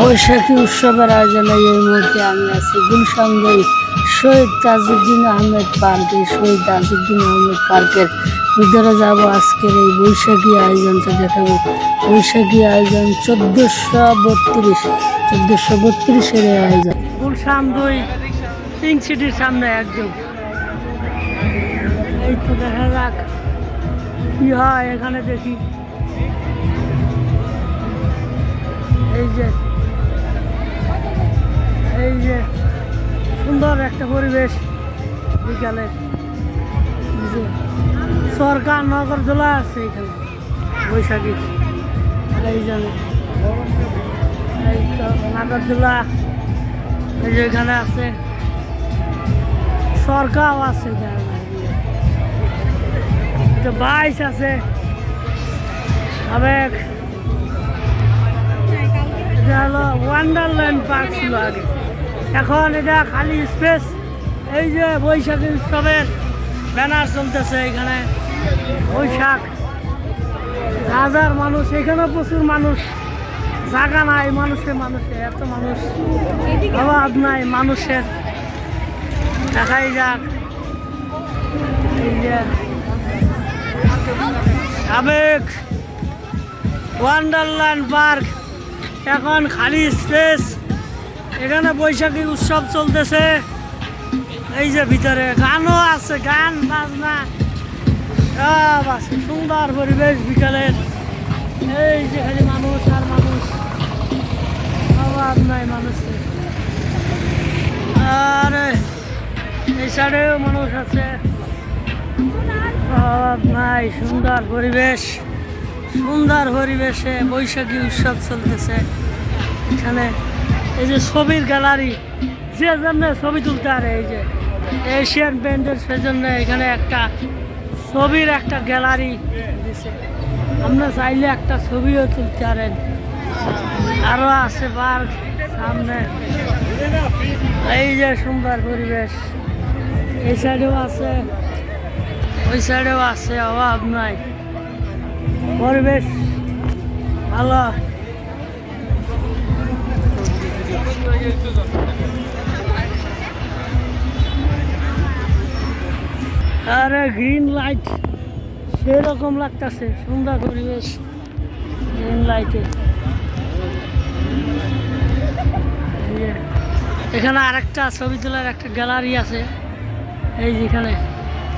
বৈশাখী উৎসবের আয়োজনে এই মুহূর্তে আমি আছি গুলশানগঞ্জ শহীদ তাজউদ্দিন আহমেদ পার্কে শহীদ তাজউদ্দিন আহমেদ পার্কের। ভিতরে যাব আজকের এই বৈশাখী আয়োজনটা দেখাবো। বৈশাখী আয়োজন চোদ্দোশো বত্রিশ, চোদ্দোশো বত্রিশের এই আয়োজন। গুলশান দুই সিটির সামনে একদম। এই তো দেখা যাক কি হয় এখানে দেখি। এই যে এই যে সুন্দর একটা পরিবেশ বিকালে। সরকার নগরদোলা আছে এখানে বৈশাখী। এই জন্য এই তো নাগরদোলা এই যে এখানে আছে। সরকারও আছে এখানে। বাইশ আছে। সাবেক এটা হলো ওয়ান্ডারল্যান্ড পার্ক ছিল আগে। এখন এটা খালি স্পেস এই যে বৈশাখী উৎসবের ব্যানার চলতেছে এখানে। বৈশাখ। হাজার মানুষ, এখানে প্রচুর মানুষ। জায়গা নাই মানুষের মানুষের এত মানুষ। অভাব নাই, মানুষের। দেখাই যাক। এই যে। সাবেক ওয়ান্ডারল্যান্ড পার্ক। এখন খালি স্পেস এখানে বৈশাখী উৎসব চলতেছে। এই যে ভিতরে গানও আছে, গান, বাজনা। সুন্দর পরিবেশ বিকালের। এই যে খালি মানুষ আর মানুষ। অভাব নাই মানুষ। আর এই সাইডেও মানুষ আছে। নাই, সুন্দর পরিবেশ। সুন্দর পরিবেশে বৈশাখী উৎসব চলতেছে। এখানে এই যে ছবির গ্যালারি, যে জন্য ছবি তুলতে পারে এই যে এশিয়ান পেন্টের সেজন্য এখানে একটা ছবির একটা গ্যালারি দিছে। আমরা চাইলে একটা ছবিও তুলতে পারেন আরও আছে বার সামনে। এই যে সুন্দর পরিবেশ। এই সাইডেও আছে, ওই সাইডেও আছে, অভাব নাই। পরিবেশ ভালো। আরে গ্রিন লাইট সেরকম লাগতেছে, সুন্দর পরিবেশ গ্রিন লাইটে এখানে আরেকটা ছবি তোলার একটা গ্যালারি আছে, এই যেখানে।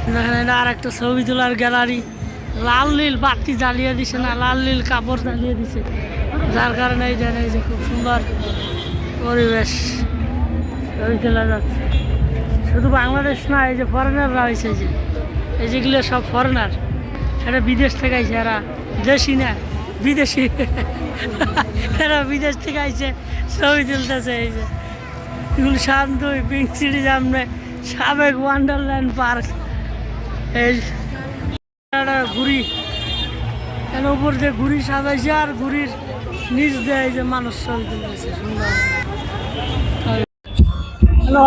এখানে আর একটা ছবি তোলার গ্যালারি লাল নীল বাতি জ্বালিয়ে দিছে না, লাল নীল কাপড় জ্বালিয়ে দিছে। যার কারণে এই যে খুব সুন্দর। পরিবেশ। ছবি যাচ্ছে। শুধু বাংলাদেশ না, এই যে ফরেনাররা হয়েছে যে, এই যেগুলো সব ফরেনার সেটা বিদেশ থেকে আইছে, এরা দেশি না, বিদেশি। এরা বিদেশ থেকে আইছে, ছবি তুলতেছে এই যে। গুলশান দুই পিঙ্ক সিটি সামনে, সাবেক ওয়ান্ডারল্যান্ড পার্ক। এই ঘুড়ি, এর উপর যে ঘুড়ি সাজাইছে আর ঘুড়ির নিচ দেয় যে মানুষ ছবি তুলতেছে, সুন্দর।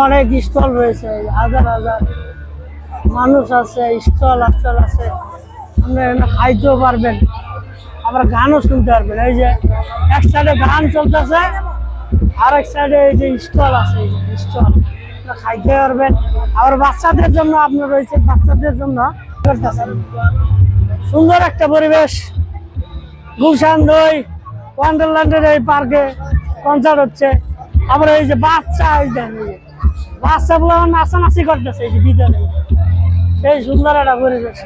অনেক স্টল রয়েছে, হাজার হাজার মানুষ আছে, স্টল আস্টল আছে। আপনি খাইতেও পারবেন, আবার গানও শুনতে পারবেন। এই যে এক সাইডে গান চলতেছে আর এক সাইডে এই যে স্টল আছে স্টল। খাইতে পারবেন। আবার বাচ্চাদের জন্য আপনার রয়েছে, বাচ্চাদের জন্য সুন্দর একটা পরিবেশ। গুলশান দই ওয়ান্ডারল্যান্ডের এই পার্কে কনসার্ট হচ্ছে। আবার এই যে বাচ্চা, এই দেন এই বাচ্চাগুলো নাচানাচি করতেছে, এই যে বিদ্যালয়ে সেই সুন্দর একটা পরিবেশ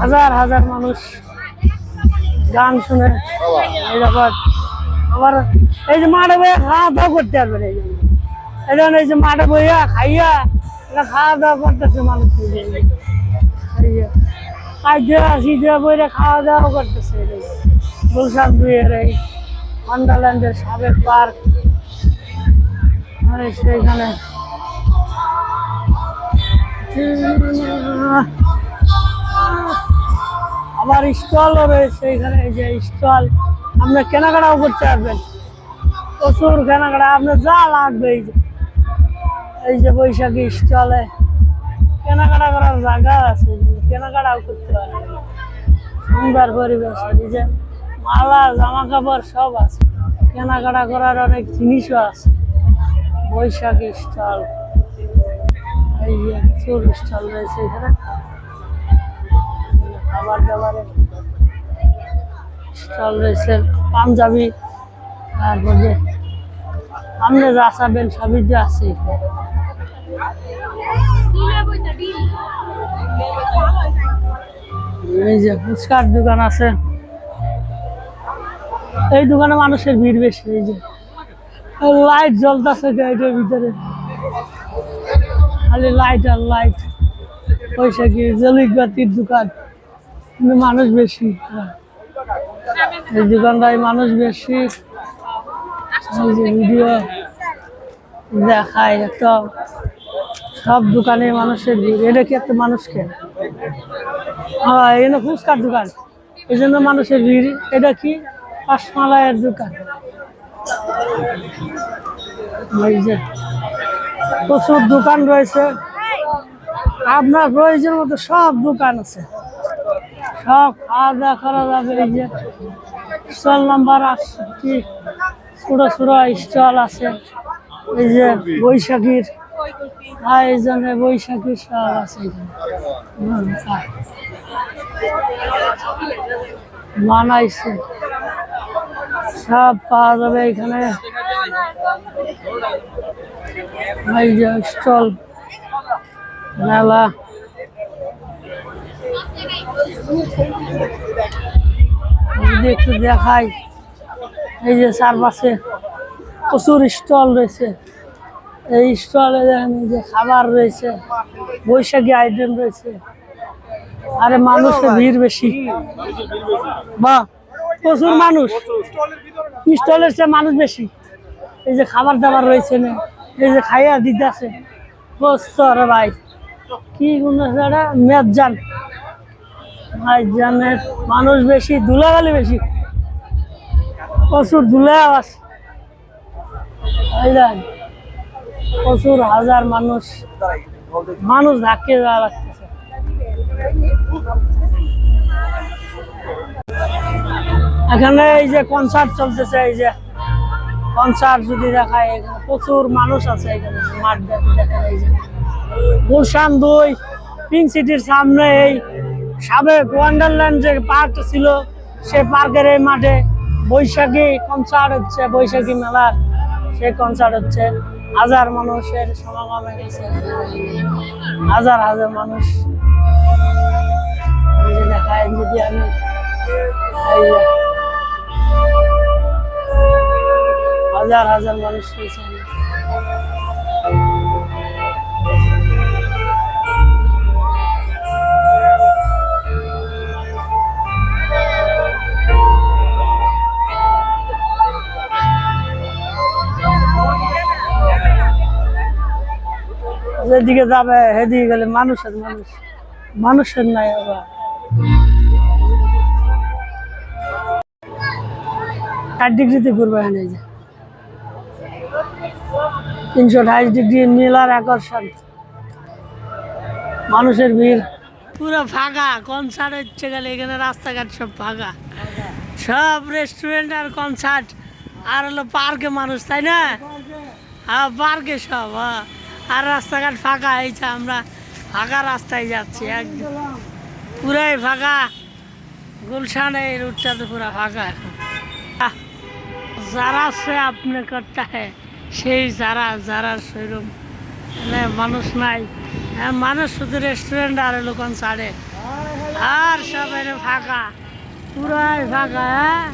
হাজার হাজার মানুষ গান শুনে এই ব্যাপার আবার এই যে মাঠে বইয়া খাওয়া দাওয়া করতে পারবেন এই জন্য এই জন্য এই যে মাঠে বইয়া খাইয়া এটা খাওয়া দাওয়া করতেছে মানুষ এই যে। এই যে খাইতে আসি দিয়ে বইরে খাওয়া দাওয়া করতেছে এই। গুলশান দুইয়ের এই ওয়ান্ডারল্যান্ডের সাবেক পার্ক আর সেইখানে আবার স্টলও রয়েছে এখানে যে স্টল। আপনি কেনাকাটাও করতে পারবেন। প্রচুর কেনাকাটা, আপনার যা লাগবে এই যে। এই যে বৈশাখী স্টলে কেনাকাটা করার জায়গা আছে, কেনাকাটাও করতে পারবেন। সুন্দর পরিবেশ, এই যে। মালা জামা কাপড় সব আছে। কেনাকাটা করার অনেক জিনিসও আছে। বৈশাখী স্টল, এই যে চোর স্টল রয়েছে এখানে। খাবার দাবারের স্টল রয়েছে, পাঞ্জাবি, তারপরে আপনি যা সবই যে আছে এই যে ফুচকার দোকান আছে। এই দোকানে মানুষের ভিড় বেশি, এই যে লাইট জ্বলতেছে গাড়িটার ভিতরে। খালি লাইট আর লাইট পয়সা কি, জলিক বাতির দোকান। কিন্তু মানুষ বেশি। হ্যাঁ। এই দোকানটায় মানুষ বেশি। ভিডিও দেখায় একটা। সব দোকানে মানুষের ভিড়। এটা কি একটা মানুষকে? হ্যাঁ এখানে ফুচকার দোকান। এই জন্য মানুষের ভিড়। এটা কি? রসমালাইয়ের দোকান। প্রচুর দোকান রয়েছে। আপনার প্রয়োজন মতো সব দোকান আছে। সব খাওয়া দাওয়া করা যাবে এই যে। স্টল নাম্বার আটষট্টি ছোটো ছোটো স্টল আছে। এই যে বৈশাখীর। এই বৈশাখীর সব আছে। বানাইছে। সব পাওয়া যাবে এখানে। স্টল, মেলা। একটু দেখাই, এই যে চারপাশে প্রচুর স্টল রয়েছে। এই স্টলে দেখেন যে খাবার রয়েছে, বৈশাখী আইটেম রয়েছে। আরে মানুষের ভিড় বেশি। বা প্রচুর মানুষ। স্টলের চেয়ে মানুষ বেশি। এই যে খাবার দাবার রয়েছে না এই যে খাইয়া দিতে আছে। রে ভাই। কি গুণ আছে এটা মেজান ভাই জানের মানুষ বেশি ধুলাবালি বেশি। প্রচুর ধুলা আছে প্রচুর হাজার মানুষ। মানুষ ধাক্কে যাওয়া লাগতেছে এখানে এই যে কনসার্ট চলতেছে, এই যে কনসার্ট যদি দেখায়, এখানে প্রচুর মানুষ আছে এখানে, মাঠ দেখে দেখেন এই যে গুলশান দুই, পিঙ্ক সিটির সামনে এই সাবেক ওয়ান্ডারল্যান্ড যে পার্ক ছিল, সে পার্কের এই মাঠে বৈশাখী কনসার্ট হচ্ছে, বৈশাখী মেলার সে কনসার্ট হচ্ছে। হাজার মানুষের সমাগম গেছে। হাজার হাজার মানুষ দেখায়, যদি আমি হাজার হাজার মানুষ রয়েছে যেদিকে যাবে, সেদিকে গেলে মানুষের মানুষ। মানুষের নাই আবার। ষাট ডিগ্রিতে ঘুরবে এখানে এই যে। তিনশো আঠাশ ডিগ্রি নীলার আকর্ষণ। মানুষের ভিড়। পুরো ফাঁকা কনসার্ট হচ্ছে গেলে এখানে রাস্তাঘাট সব ফাঁকা। সব রেস্টুরেন্ট আর কনসার্ট আর হলো পার্কে মানুষ, তাই না? হ্যাঁ পার্কে সব হ্যাঁ। আর রাস্তাঘাট ফাঁকা হয়েছে আমরা ফাঁকা রাস্তায় যাচ্ছি, একদম। পুরাই ফাঁকা। গুলশান এই রুটটা তো পুরো ফাঁকা এখন। যারা সে আপনি করতে হ্যাঁ। সেই যারা যারা সেরকম মানে মানুষ নাই। হ্যাঁ মানুষ শুধু রেস্টুরেন্ট আর লোকন ছাড়ে। আর সব ফাঁকা। পুরাই ফাঁকা হ্যাঁ?